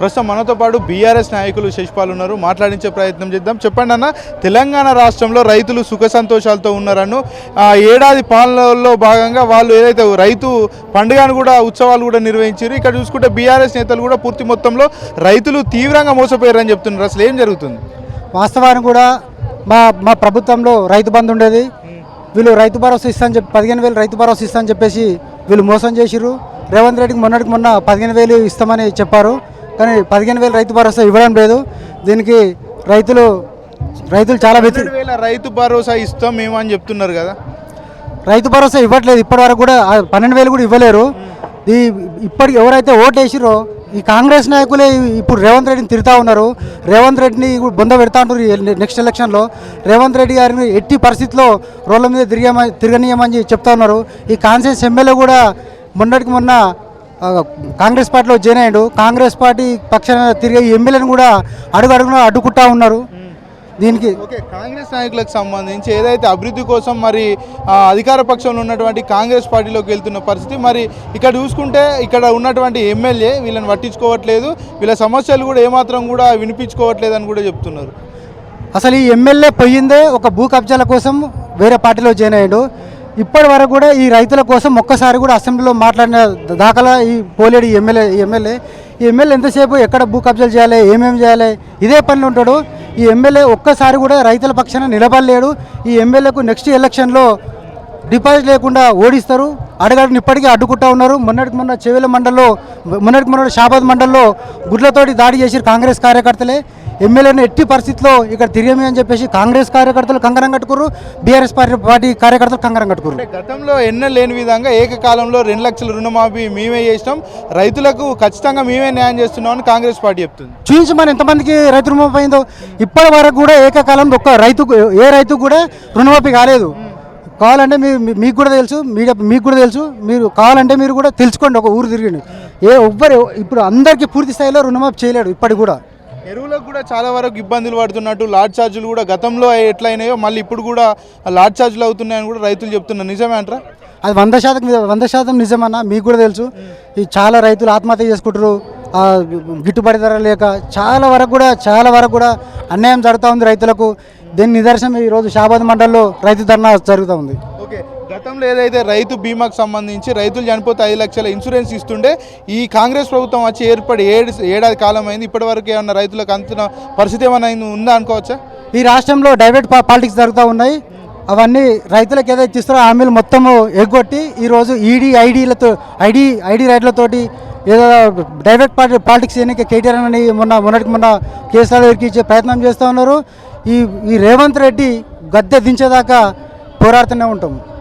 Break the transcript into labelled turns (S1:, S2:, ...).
S1: ప్రస్తుతం మనతో పాటు బీఆర్ఎస్ నాయకులు శశిపాల్ ఉన్నారు. మాట్లాడించే ప్రయత్నం చేద్దాం. చెప్పండి అన్న తెలంగాణ రాష్ట్రంలో రైతులు సుఖ సంతోషాలతో ఉన్నారను ఆ ఏడాది పాలనలో భాగంగా వాళ్ళు ఏదైతే రైతు పండుగను కూడా ఉత్సవాలు కూడా నిర్వహించారు. ఇక్కడ చూసుకుంటే బీఆర్ఎస్ నేతలు కూడా పూర్తి మొత్తంలో రైతులు తీవ్రంగా మోసపోయారని చెప్తున్నారు. అసలు ఏం జరుగుతుంది?
S2: వాస్తవానికి కూడా మా మా ప్రభుత్వంలో రైతు బంధు ఉండేది. వీళ్ళు రైతు భరోసా ఇస్తా అని చెప్పి పదిహేను వేలు రైతు భరోసా ఇస్తా అని చెప్పేసి వీళ్ళు మోసం చేసిర్రు. రేవంత్ రెడ్డికి మొన్నటికి మొన్న పదిహేను వేలు ఇస్తామని చెప్పారు. కానీ పదిహేను వేలు రైతు భరోసా ఇవ్వడం లేదు. దీనికి రైతులు రైతులు చాలా
S1: పన్నెండు వేల రైతు భరోసా ఇస్తాం మేము అని చెప్తున్నారు కదా.
S2: రైతు భరోసా ఇవ్వట్లేదు. ఇప్పటి వరకు కూడా ఆ పన్నెండు వేలు కూడా ఇవ్వలేరు. ఈ ఇప్పటికి ఎవరైతే ఓటు వేసిరో ఈ కాంగ్రెస్ నాయకులే ఇప్పుడు రేవంత్ రెడ్డిని తిరుగుతూ ఉన్నారు. రేవంత్ రెడ్డిని బొంద పెడతా ఉంటారు నెక్స్ట్ ఎలక్షన్లో. రేవంత్ రెడ్డి గారిని ఎట్టి పరిస్థితిలో రోడ్ల మీద తిరిగామ తిరగనీయమని చెప్తా ఉన్నారు. ఈ కాన్సెన్స్ ఎమ్మెల్యే కూడా మొన్నటికి మొన్న కాంగ్రెస్ పార్టీలో జాయిన్ అయ్యాడు. కాంగ్రెస్ పార్టీ పక్షాన తిరిగే ఎమ్మెల్యేని కూడా అడుగు అడుగున అడ్డుకుంటా ఉన్నారు. దీనికి
S1: ఓకే కాంగ్రెస్ నాయకులకు సంబంధించి ఏదైతే అభివృద్ధి కోసం మరి అధికార పక్షంలో ఉన్నటువంటి కాంగ్రెస్ పార్టీలోకి వెళ్తున్న పరిస్థితి మరి ఇక్కడ చూసుకుంటే ఇక్కడ ఉన్నటువంటి ఎమ్మెల్యే వీళ్ళని పట్టించుకోవట్లేదు. వీళ్ళ సమస్యలు కూడా ఏమాత్రం కూడా వినిపించుకోవట్లేదు అని కూడా చెప్తున్నారు.
S2: అసలు ఈ ఎమ్మెల్యే పోయిందే ఒక భూ కబ్జాల కోసం వేరే పార్టీలో జాయిన్ అయ్యాడు. ఇప్పటి వరకు కూడా ఈ రైతుల కోసం ఒక్కసారి కూడా అసెంబ్లీలో మాట్లాడిన దాఖలా ఈ పోలేడు ఈ ఎమ్మెల్యే ఎమ్మెల్యే. ఈ ఎమ్మెల్యే ఎంతసేపు ఎక్కడ భూ కబ్జాలు చేయాలి ఏమేమి చేయాలి ఇదే పనిలో ఉంటాడు. ఈ ఎమ్మెల్యే ఒక్కసారి కూడా రైతుల పక్షాన నిలబడలేడు. ఈ ఎమ్మెల్యేకు నెక్స్ట్ ఎలక్షన్లో డిపాజిట్ లేకుండా ఓడిస్తారు. అడగడిని ఇప్పటికీ అడ్డుకుంటా ఉన్నారు. మొన్నటికి మొన్న చెవిల మండల్లో మొన్నటికి మొన్న షాబాద్ మండల్లో గుడ్లతోటి దాడి చేసి కాంగ్రెస్ కార్యకర్తలే. ఎమ్మెల్యేని ఎట్టి పరిస్థితిలో ఇక్కడ తిరిగమి అని చెప్పేసి కాంగ్రెస్ కార్యకర్తలు కంకరం కట్టుకురు బీఆర్ఎస్ పార్టీ పార్టీ కార్యకర్తలు కంకరం కట్టుకురు
S1: గతంలో ఎన్నో లేని విధంగా ఏకకాలంలో రెండు లక్షల రుణమాఫీ మేమే చేసినాం. రైతులకు ఖచ్చితంగా మేమే న్యాయం చేస్తున్నాం అని కాంగ్రెస్ పార్టీ చెప్తుంది.
S2: చూపించమని ఎంతమందికి రైతు రుణమాఫీ అయిందో. ఇప్పటి వరకు కూడా ఏకకాలంలో ఒక్క రైతు ఏ రైతు కూడా రుణమాఫీ కాలేదు. కావాలంటే మీ మీ- మీకు కూడా తెలుసు మీడియా మీకు కూడా తెలుసు మీరు కావాలంటే మీరు కూడా తెలుసుకోండి ఒక ఊరు తిరిగి ఏ ఎవ్వరు ఇప్పుడు అందరికీ పూర్తి స్థాయిలో రుణమాఫీ చేయలేడు ఇప్పటికి కూడా.
S1: ఎరువులకు కూడా చాలా వరకు ఇబ్బందులు పడుతున్నట్టు లాడ్ ఛార్జీలు కూడా గతంలో ఎట్లయినాయో మళ్ళీ ఇప్పుడు కూడా లాడ్ ఛార్జీలు అవుతున్నాయని కూడా రైతులు చెప్తున్నారు నిజమే అంటారా?
S2: అది వంద శాతం వంద శాతం నిజమన్నా మీకు కూడా తెలుసు. ఈ చాలా రైతులు ఆత్మహత్య చేసుకుంటారు గిట్టుబాటు ధర లేక చాలా వరకు కూడా చాలా వరకు కూడా అన్యాయం జరుగుతూ ఉంది రైతులకు. దీని నిదర్శనం ఈరోజు షాబాద్ మండల్లో రైతు ధర్నా జరుగుతూ ఉంది.
S1: ఓకే గతంలో ఏదైతే రైతు బీమాకు సంబంధించి రైతులు చనిపోతే ఐదు లక్షల ఇన్సూరెన్స్ ఇస్తుండే ఈ కాంగ్రెస్ ప్రభుత్వం వచ్చి ఏర్పడి ఏడు ఏడాది కాలం అయింది ఇప్పటి వరకు ఏమన్నా రైతులకు అంతున్న పరిస్థితి ఏమైనా ఉందా అనుకోవచ్చా?
S2: ఈ రాష్ట్రంలో డైవర్ట్ పాలిటిక్స్ జరుగుతూ ఉన్నాయి. అవన్నీ రైతులకు ఏదైతే ఇస్తారో హామీలు మొత్తము ఎగ్గొట్టి ఈరోజు ఈడీ ఐడీలతో ఐడి ఐడి రైట్లతోటి ఏదో డైరెక్ట్ పార్టీ పాలిటిక్స్ ఎన్నిక కేటీఆర్ అని మొన్న మొన్నటికి మొన్న కేసులు ఇచ్చే ప్రయత్నం చేస్తూ ఉన్నారు. ఈ ఈ రేవంత్ రెడ్డి గద్దె దించేదాకా పోరాడుతూనే ఉంటాం.